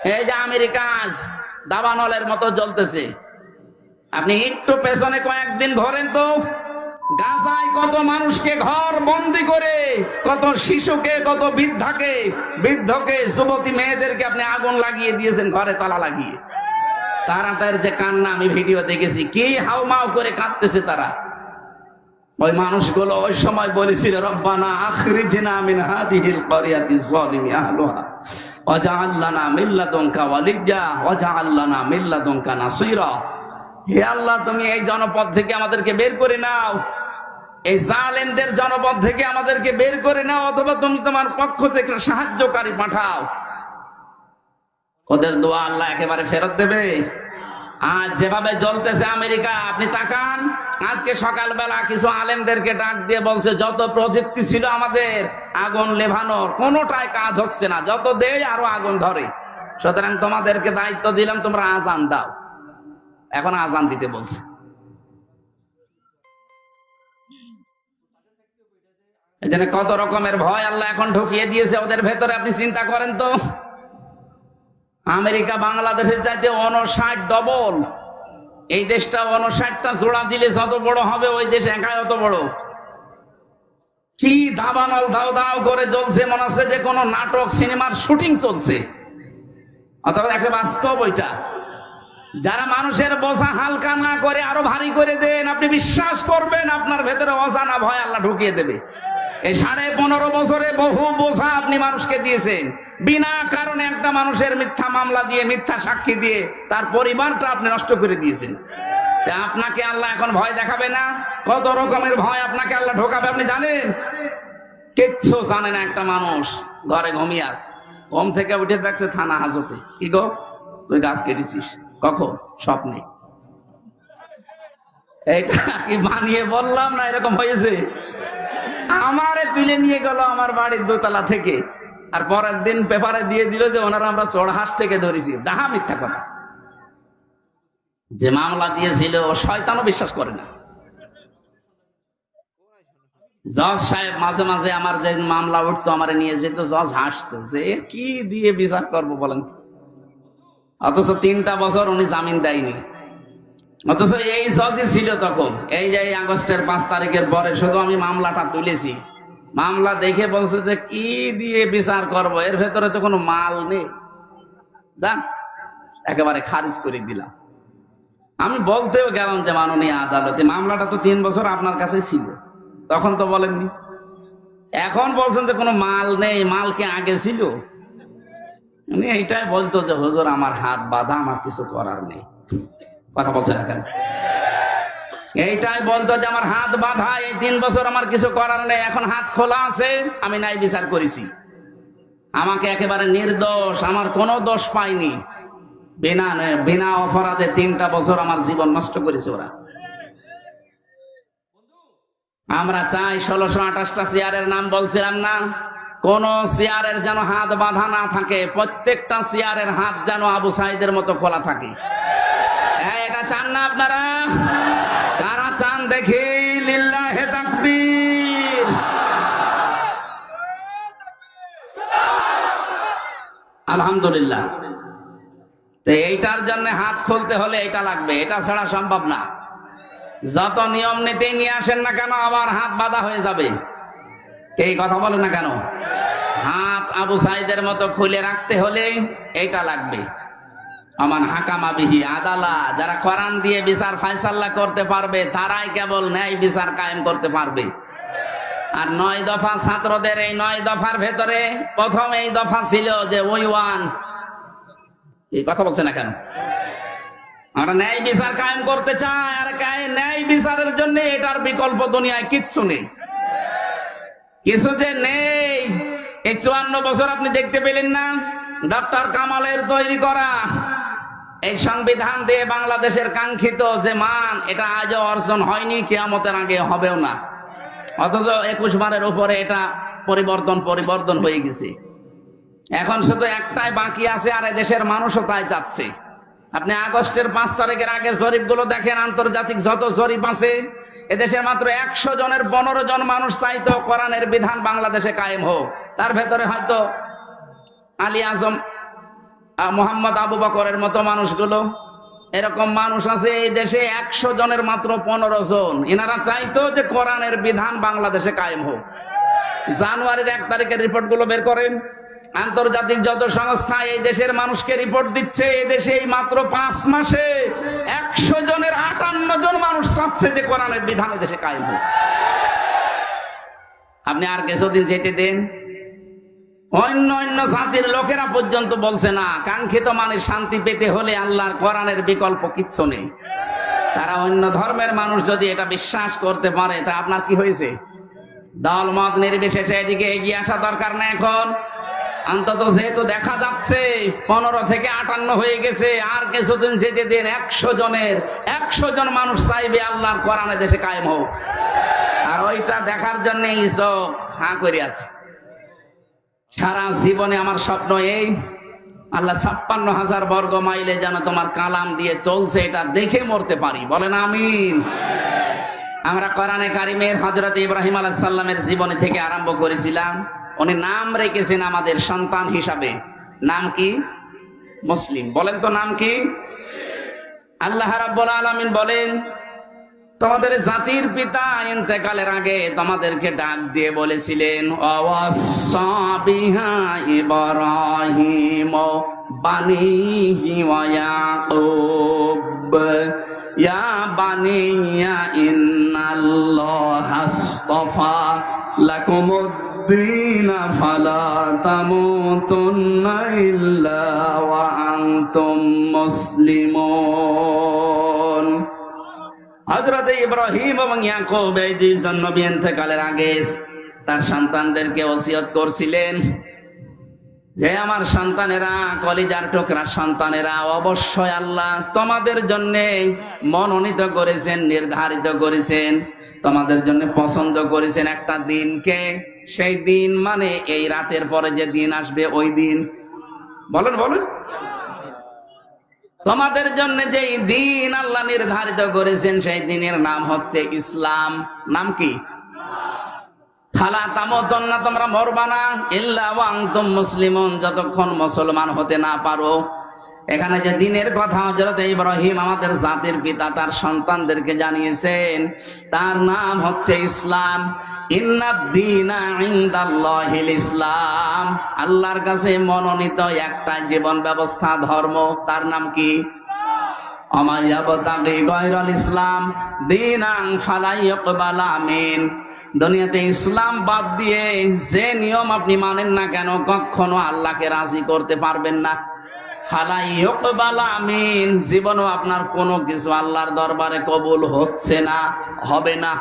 এই যে আমেরিকা দাবানলের মতো জ্বলতেছে। আপনি একটু পেছনে কয়েকদিন ধরেন তো। গাজায় কত মানুষকে ঘর বন্দি করে, কত শিশুকে, কত বৃদ্ধাকে, বৃদ্ধকে, যুবতী মেয়েদেরকে আপনি আগুন লাগিয়ে দিয়েছেন, ঘরে তালা লাগিয়ে। তারা তার যে কান্না, আমি ভিডিও দেখেছি, কি হাউমাউ করে কাঁদতেছে তারা। ওই মানুষগুলো ওই সময় বলেছিল, রব্বানা আখরিজনা মিন হাদিহিল ক্বরিয়াতি যালিমি আহলুহা। নাসীরা। হে আল্লাহ, তুমি এই জনপদ থেকে আমাদেরকে বের করে নাও। এই জালেমদের জনপদ থেকে আমাদেরকে বের করে নাও, অথবা তুমি তোমার পক্ষ থেকে সাহায্যকারী পাঠাও। ওদের দোয়া আল্লাহ একেবারে ফেরত দেবে। আজ যেভাবে জ্বলতেছে আমেরিকা, আপনি তাকান। আজকে সকালবেলা কিছু আলেমদেরকে ডাক দিয়ে বলছে, যত প্রযুক্তি ছিল আমাদের, আগুন লেভানোর কোনোটাই কাজ হচ্ছে না। যত দেয় আরও আগুন ধরে। সুতরাং তোমাদেরকে দায়িত্ব দিলাম, তোমরা আজান দাও। এখন আজান দিতে বলছে। এই কত রকমের ভয় আল্লাহ এখন ঢুকিয়ে দিয়েছে, ওদের ভেতরে আপনি চিন্তা করেন তো। আমেরিকা, বাংলাদেশের চাইতে অনষাট ডবল এই দেশটা অনষাটটা জোড়া দিলে যত বড় হবে, ওই দেশ একাই অত বড়। কি দাবানল দাও দাও করে জ্বলছে, মনে হচ্ছে যে কোনো নাটক, সিনেমার শুটিং চলছে। অথবা একটা বাস্তব ওইটা। যারা মানুষের বোঝা হালকা না করে, আরও ভারী করে দেন, আপনি বিশ্বাস করবেন, আপনার ভেতরে অজানা ভয় আল্লাহ ঢুকিয়ে দেবে। এই সাড়ে পনেরো বছরে বহু বোঝা আপনি মানুষকে দিয়েছেন। বিনা কারণে একটা মানুষের মিথ্যা মামলা দিয়ে, মিথ্যা সাক্ষী দিয়ে তার পরিবারটা আপনি নষ্ট করে দিয়েছেন। আপনাকে আল্লাহ এখন ভয় দেখাবে না? কত রকমের ভয় আপনাকে আল্লাহ ঢোকাবে, আপনি জানেন? কিচ্ছু জানে না একটা মানুষ। ঘরে ঘুমিয়ে আছে। ঘুম থেকে উঠে দেখছে থানা হাজতে। কি গো? তুই গাছ কেটেছিস? কখন? স্বপ্নে। এইটা কি বানিয়ে বললাম না এরকম হয়েছে? আমারে তুলে নিয়ে গেল আমার বাড়ির দোতলা থেকে। আর পরের দিন পেপারে দিয়ে দিল যে ওনারা আমরা চড়হাস থেকে ধরেছি। ডাহা মিথ্যা কথা। যে মামলা দিয়েছিল, ও শয়তানও বিশ্বাস করে না। জজ সাহেব মাঝে মাঝে আমার যে মামলা উঠতো, আমার নিয়ে যেত, জজ হাসতো। যে কি দিয়ে বিচার করব বলেন অথচ তিনটা বছর উনি জামিন দেয়নি। অথচ এই জজই ছিল তখন। এই যে এই আগস্টের পাঁচ তারিখের পরে শুধু আমি মামলাটা তুলেছি। মামলা দেখে বলছে যে কি দিয়ে বিচার করব? এর ভেতরে তো কোনো মাল নেই। যান একেবারে খারিজ করে দিলাম। আমি বলতেও গেলাম যে মাননীয় আদালতে, মামলাটা তো তিন বছর আপনার কাছে ছিল। তখন তো বলেননি। এখন বলছেন যে কোনো মাল নেই, মাল কি আগে ছিল? উনি এইটাই বলতো যে, হুজুর, আমার হাত বাঁধা, আমার কিছু করার নেই। কথা বলছেন না কেন? এইটাই বলতো যে আমার হাত বাঁধা, এই তিন বছর আমার কিছু করার নেই, এখন হাত খোলা আছে, আমি নাই বিচার করেছি। আমাকে একেবারে নির্দোষ, আমার কোনো দোষ পাইনি। বিনা বিনা অপরাধে তিনটা বছর আমার জীবন নষ্ট করেছে ওরা। আমরা চাই ষোলোশো আঠাশটা চেয়ারের নাম বলছিলাম না, কোন চেয়ারের যেন হাত বাঁধা না থাকে, প্রত্যেকটা চেয়ারের হাত যেন আবু সাইদের মতো খোলা থাকে। না আপনারা? কারা চান দেখি লিল্লাহে তাকবীর। আলহামদুলিল্লাহ। তো এইটার জন্য হাত খুলতে হলে এটা লাগবে, এটা ছাড়া সম্ভব না। যত নিয়ম নীতি নিয়ে আসেন না কেন, আবার হাত বাঁধা হয়ে যাবে। এই কথা বলে না কেন? হাত আবু সাইদের মতো খুলে রাখতে হলে এটা লাগবে। আমান হাকামা বিহি আদালা, যারা কোরআন দিয়ে বিচার ফায়সাল্লা করতে পারবে, তারাই কেবল ন্যায় বিচার কায়েম করতে পারবে। আর নয় দফা ছাত্রদের, এই নয় দফার ভেতরে প্রথম এই দফা ছিল যে ওই ওয়ান। এই কথা বলছে না কেন? আমরা ন্যায় বিচার কায়েম করতে চাই, আর ন্যায় বিচারের জন্য এটার বিকল্প দুনিয়ায় কিচ্ছু নেই। কিছু যে নেই, এই চুয়ান্ন বছর আপনি দেখতে পেলেন না? ডক্টর কামালের তৈরি করা। এই সংবিধান দিয়ে বাংলাদেশের কাঙ্ক্ষিত যে মান, এটা আজও অর্জন হয়নি, কেয়ামতের আগে হবেও না। অথচ একুশ বারের উপরে এটা পরিবর্তন পরিবর্তন হয়ে গেছে। এখন শুধু একটাই বাকি আছে, আর দেশের মানুষও তাই চাচ্ছে। আপনি আগস্টের পাঁচ তারিখের আগের জরিপগুলো দেখেন, আন্তর্জাতিক যত জরিপ আছে এদেশের মাত্র একশো জনের পনেরো জন মানুষ চাইতো কোরআনের বিধান বাংলাদেশে কায়েম হোক। তার ভেতরে হয়তো আলী আজম মোহাম্মদ আবু বকরের মতো মানুষগুলো। এরকম মানুষ আছে এই দেশে একশো জনের মাত্র পনেরো জন। এনারা চাইতো যে কোরআনের বিধান বাংলাদেশে কায়েম হোক। জানুয়ারির এক তারিখের রিপোর্টগুলো বের করেন। আন্তর্জাতিক যত সংস্থা এই দেশের মানুষকে রিপোর্ট দিচ্ছে, এই দেশে এই মাত্র পাঁচ মাসে একশো জনের আটান্ন জন মানুষ চাচ্ছে যে কোরআনের বিধান দেশে কায়েম হোক। আপনি আর কিছুদিন যেতে দেন। অন্য অন্য জাতির লোকেরা পর্যন্ত বলছে না। কাঙ্ক্ষিত মানে শান্তি পেতে হলে আল্লাহর কোরআনের বিকল্প কিচ্ছু নেই। তারা অন্য ধর্মের মানুষ যদি এটা বিশ্বাস করতে পারে, তা আপনার কি হয়েছে? দল মত নির্বিশেষে এদিকে এগিয়ে আসা দরকার না এখন। অন্তত যেহেতু দেখা যাচ্ছে, পনেরো থেকে আটান্ন হয়ে গেছে, আর কিছুদিন যেতে দিন একশো জনের, একশো জন মানুষ চাইবে আল্লাহর কোরআনে দেশে কায়েম হোক। আর ওইটা দেখার জন্য ইসব হাঁ করে আছে। সারা জীবনে আমার স্বপ্ন এই। আল্লাহ ছাপ্পান্ন হাজার বর্গ মাইলে যেন তোমার কালাম দিয়ে চলছে, এটা দেখে মরতে পারি। বলেন আমিন। আমরা কোরআনে কারিমের হজরত ইব্রাহিম আলাহ সাল্লামের জীবনী থেকে আরম্ভ করেছিলাম। উনি নাম রেখেছেন আমাদের সন্তান হিসাবে। নাম কি? মুসলিম। বলেন তো নাম কি? আল্লাহ রাব্বুল আলামিন বলেন তোমাদের জাতির পিতা ইন্তেকালের আগে তোমাদেরকে ডাক দিয়ে বলেছিলেন ইব্রাহিম বানিহি বানিয়া লাকুমুদ্দিন ইল্লা ওয়া আনতুম মুসলিমুন। হজরত ইব্রাহিম এবং ইয়াকুব এই দুইজন নবী আগে তার সন্তানদেরকে ওসিয়ত করছিলেন যে, আমার সন্তানেরা, কলিজার টুকরা সন্তানেরা, অবশ্যই আল্লাহ তোমাদের জন্য মনোনীত করেছেন, নির্ধারিত করেছেন, তোমাদের জন্য পছন্দ করেছেন একটা দিনকে। সেই দিন মানে এই রাতের পরে যে দিন আসবে, ওই দিন। বলেন বলেন। তোমাদের জন্য যে দিন আল্লাহ নির্ধারিত করেছেন, সেই দিনের নাম হচ্ছে ইসলাম। নাম কি? খালা তোমরা মরবানা ইল্লা ওয়াং তুম মুসলিমুন, যতক্ষণ মুসলমান হতে না পারো। এখানে যে দিনের কথা হজরত ইব্রাহিম আমাদের জাতির পিতা, তার সন্তানদেরকে জানিয়েছেন, তার নাম হচ্ছে ইসলাম। ইসলাম। আল্লাহর কাছে মনোনীত একটা জীবন ব্যবস্থা, ধর্ম, তার নাম কি? ইসলাম। দিনাং ফালাই ইকবালা দুনিয়াতে ইসলাম বাদ দিয়ে যে নিয়ম আপনি মানেন না কেন, কখনো আল্লাহকে রাজি করতে পারবেন না। জীবনও আপনার কোনো কিছু আল্লাহর দরবারে কবুল হচ্ছে না হবে না।